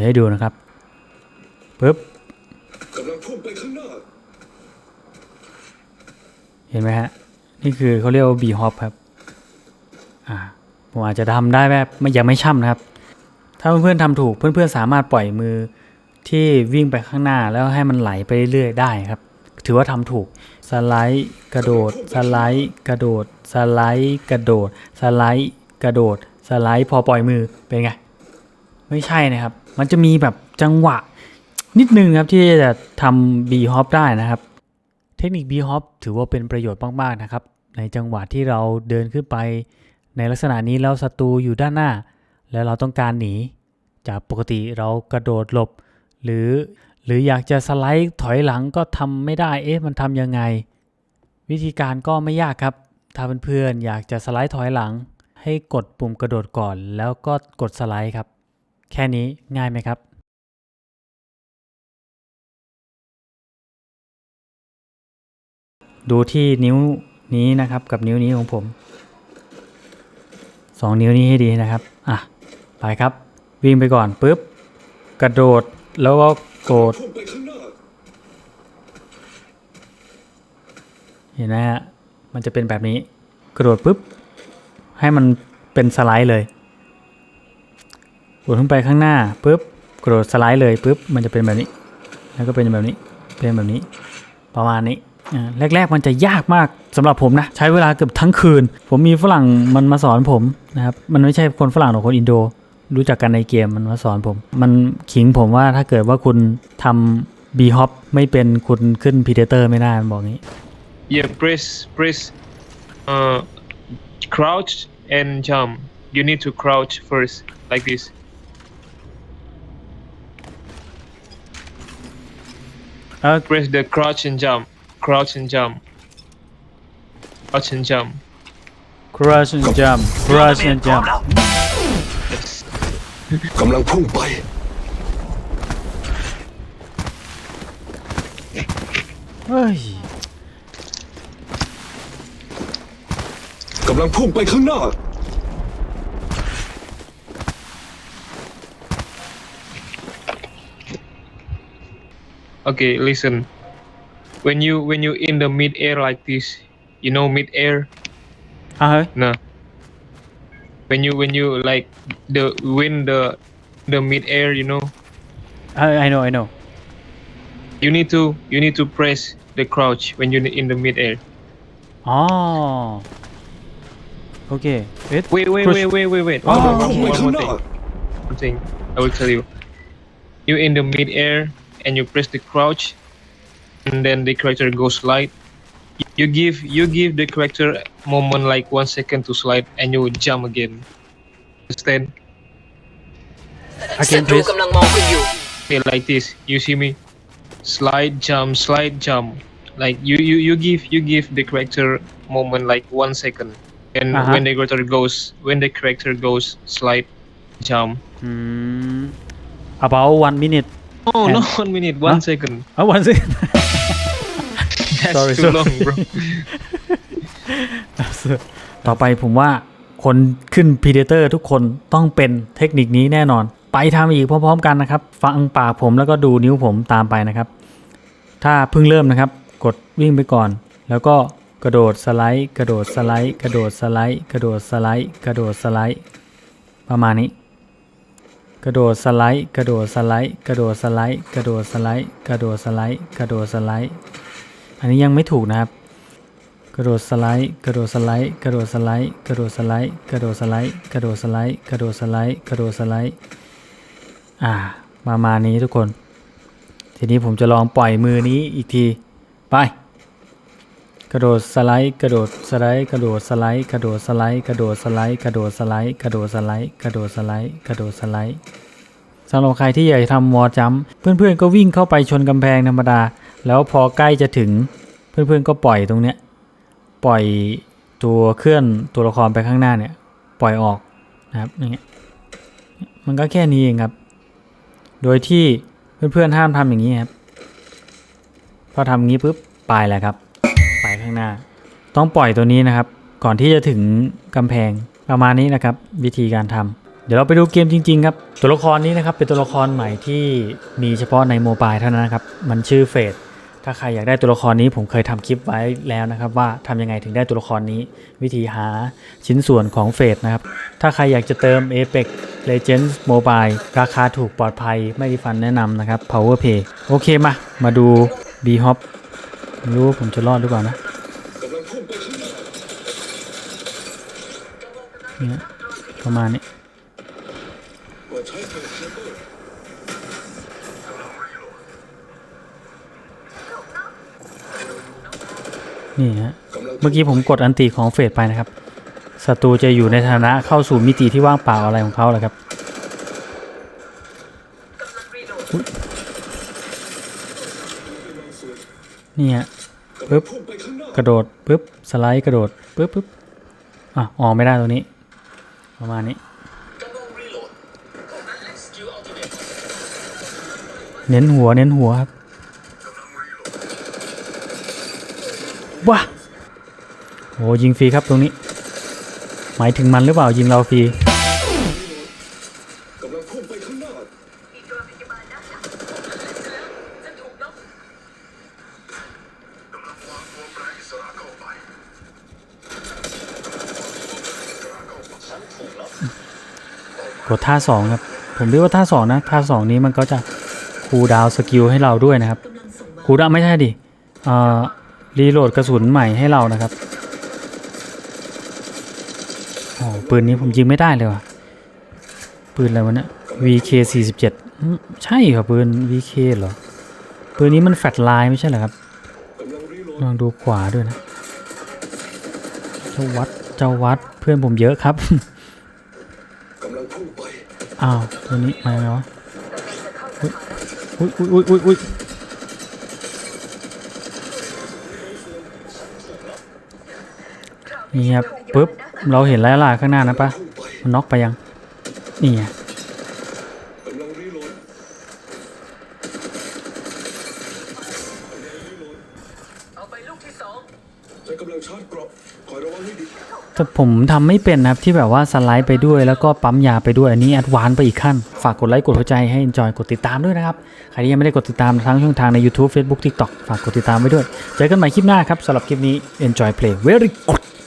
ดี๋ยวให้ดูนะครับปึ๊บกำลังพุ่งไปข้างหน้าเห็นไหมฮะ นี่คือเขาเรียกว่าบีฮอปครับ อ่า ผมอาจจะทำได้แบบไม่ยังไม่ช่ำนะครับ ถ้าเพื่อนๆทำถูกเพื่อนๆสามารถปล่อยมือที่วิ่งไปข้างหน้าแล้วให้มันไหลไปเรื่อยๆได้ครับ ถือว่าทำถูก สไลด์กระโดด สไลด์กระโดด สไลด์กระโดด สไลด์กระโดด สไลด์พอปล่อยมือเป็นไง ไม่ใช่นะครับ มันจะมีแบบจังหวะนิดนึงครับที่จะทำบีฮอปได้นะครับ เทคนิค B hop ถือว่าเป็นประโยชน์มากๆนะครับ ในจังหวะที่เราเดินขึ้นไป ในลักษณะนี้แล้วศัตรูอยู่ด้านหน้า แล้วเราต้องการหนี จากปกติเรากระโดดหลบ หรือหรืออยากจะสไลด์ถอยหลังก็ทำไม่ได้เอ๊ะมันทำยังไง วิธีการก็ไม่ยากครับ ถ้าเพื่อนๆอยากจะสไลด์ถอยหลัง ให้กดปุ่มกระโดดก่อน แล้วก็กดสไลด์ครับ แค่นี้ง่ายไหมครับดูที่นิ้วนี้นะครับกับนิ้วนี้ของผมสองนิ้วนี้ให้ดีนะครับอะไปครับ วิ่งไปก่อนปุ๊บกระโดดแล้วก็โกดพุ่งไปข้างหน้าเห็นไหมฮะมันจะเป็นแบบนี้กระโดดปุ๊บให้มันเป็นสไลด์เลย กดขึ้นไปข้างหน้าปุ๊บกระโดดสไลด์เลยปุ๊บมันจะเป็นแบบนี้ แล้วก็เป็นแบบนี้เป็นแบบนี้ ประมาณนี้แรก ๆ มันจะยากมากสำหรับผมนะ ใช้เวลาเกือบทั้งคืน ผมมีฝรั่งมันมาสอนผมนะครับ มันไม่ใช่คนฝรั่งหรอกคนอินโด รู้จักกันในเกมมันมาสอนผม มันขิงผมว่าถ้าเกิดว่าคุณทำบีฮอปไม่เป็นคุณขึ้นพีเดเตอร์ไม่ได้มันบอกงี้ Yeah, press press uh crouch and jump. You need to crouch first, like this. เออ Press the crouch and jump. Crouch and jump. Crouch and jump. crush and jump crush and jump Yes. กำลังพุ่งไป เฮ้ย กำลังพุ่งไปข้างหน้า okay listen. When you when you in the mid air like this you know mid air uh-huh. No when you when you like the win the the mid air you know? I, I know i know. You need to you need to press the crouch when you're in the mid air oh ah. okay wait. Wait wait wait wait wait wait. Oh, one, one, one, one, one thing. One thing. I will tell you. You're in the mid air and you press the crouch and then the character goes slide. You give you give the character moment like one second to slide and you jump again. Understand? Again please. Okay, like this. You see me? Slide jump slide jump. Like you you you give you give the character moment like one second. And uh -huh. when the character goes when the character goes slide jump. Hmm. about one minute. Oh, And- no, one minute, one Huh? second. เอา one second That's Sorry, too sorry. long, bro. ต่อไปผมว่าคนขึ้น Predator ทุกคนต้องเป็นเทคนิคนี้แน่นอน ไปทำอีกพร้อมๆกันนะครับ ฟังปากผมแล้วก็ดูนิ้วผมตามไปนะครับ ถ้าเพิ่งเริ่มนะครับ กดวิ่งไปก่อน แล้วก็กระโดดสไลด์ กระโดดสไลด์ กระโดดสไลด์ กระโดดสไลด์ กระโดดสไลด์ ประมาณนี้ กระโดดสไลด์ กระโดดสไลด์ กระโดดสไลด์ กระโดดสไลด์ กระโดดสไลด์ กระโดดสไลด์ อันนี้ยังไม่ถูกนะครับ กระโดดสไลด์ กระโดดสไลด์ กระโดดสไลด์ กระโดดสไลด์ กระโดดสไลด์ กระโดดสไลด์ กระโดดสไลด์ กระโดดสไลด์ อ่า ประมาณนี้ทุกคน ทีนี้ผมจะลองปล่อยมือนี้อีกที ไป กระโดดสไลด์กระโดดสไลด์กระโดดสไลด์กระโดดสไลด์กระโดดสไลด์กระโดดสไลด์กระโดดสไลด์กระโดดสไลด์กระโดดสไลด์สำหรับใครที่อยากทำวอจัมเพื่อนๆก็วิ่งเข้าไปชนกำแพงธรรมดา แล้วพอใกล้จะถึงเพื่อนๆก็ปล่อยตรงเนี้ยปล่อยตัวเคลื่อนตัวละครไปข้างหน้าเนี่ยปล่อยออกนะครับอย่างเงี้ยมันก็แค่นี้เองครับ โดยที่เพื่อนๆห้ามทำอย่างนี้ครับพอทำอย่างนี้ปุ๊บไปแหละครับ ข้างหน้า ต้องปล่อยตัวนี้นะครับ ก่อนที่จะถึงกำแพงประมาณนี้นะครับ วิธีการทำเดี๋ยวเราไปดูเกมจริง ๆ ครับ ตัวละครนี้นะครับเป็นตัวละครใหม่ที่มีเฉพาะในโมบายเท่านั้นนะครับ มันชื่อเฟดถ้าใครอยากได้ตัวละครนี้ผมเคยทำคลิปไว้แล้วนะครับ ว่าทำยังไงถึงได้ตัวละครนี้ วิธีหาชิ้นส่วนของเฟดนะครับ ถ้าใครอยากจะเติม Apex Legends Mobile ราคาถูกปลอดภัยไม่มีฟันแนะนำนะครับ Power Pay โอเคมา มาดู B Hop ไม่รู้ผมจะรอดหรือเปล่านะ กำลังพุ่งไปข้างหน้า เนี่ยประมาณนี้นี่ฮะเมื่อกี้ผมกดอันติของเฟดไปนะครับศัตรูจะอยู่ในฐานะเข้าสู่มิติที่ว่างเปล่าอะไรของเขาแหละครับนี่ฮะปึ๊บกระโดดปึ๊บสไลด์กระโดดปึ๊บปึ๊บอะออกไม่ได้ตรงนี้ ประมาณนี้ เน้นหัวเน้นหัวครับว้าโอ้ยิงฟรีครับตรงนี้ หมายถึงมันหรือเปล่ายิงเราฟรี กดท่าสองครับผมเรียกว่าท่าสองนะท่าสองนี้มันก็จะคูลดาวสกิลให้เราด้วยนะครับคูลดาวไม่ใช่ดิเอ่อรีโหลดกระสุนใหม่ให้เรานะครับโอ้ปืนนี้ผมยิงไม่ได้เลยว่ะปืนอะไรวะเนี่ย VK 47ใช่เหรอปืน VK เหรอปืนนี้มันแฟลไลน์ไม่ใช่เหรอครับลองดูขวาด้วยนะเจ้าวัดเจ้าวัดเพื่อนผมเยอะครับ อ้าวตัวนี้มาไงวะอุ้ยอุ้ยอุ้ยอุ้ยอุ้ยนี่ครับปุ๊บเราเห็นแล้วล่ะข้างหน้านะปะพุ่งไปมันน็อกไปยังนี่ไง แต่ผมทำไม่เป็นนะครับที่แบบว่าสไลด์ไปด้วยแล้วก็ปั๊มยาไปด้วยอันนี้แอดวานไปอีกขั้น ฝากกดไลค์กดหัวใจให้ enjoy กดติดตามด้วยนะครับ ใครที่ยังไม่ได้กดติดตามทั้งช่องทางใน YouTube Facebook TikTok ฝากกดติดตามไว้ด้วย เจอกันใหม่คลิปหน้าครับสำหรับคลิปนี้ enjoy play very good